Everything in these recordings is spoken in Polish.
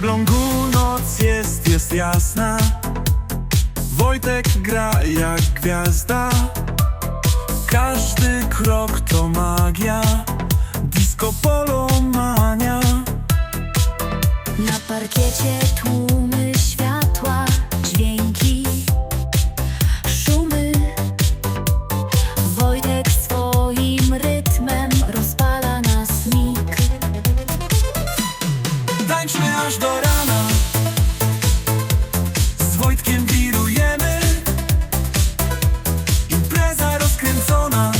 krągu noc jest, jest jasna. Wojtek gra jak gwiazda. Każdy krok to magia. Disco polo mania. Na parkiecie tłumy aż do rana. Z Wojtkiem wirujemy. Impreza rozkręcona.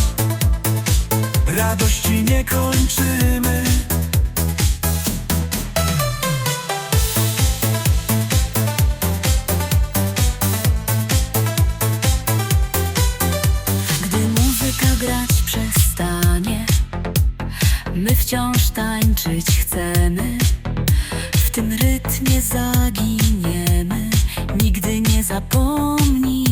Radości nie kończymy tym rytmie zaginiemy, nigdy nie zapomnimy.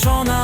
persona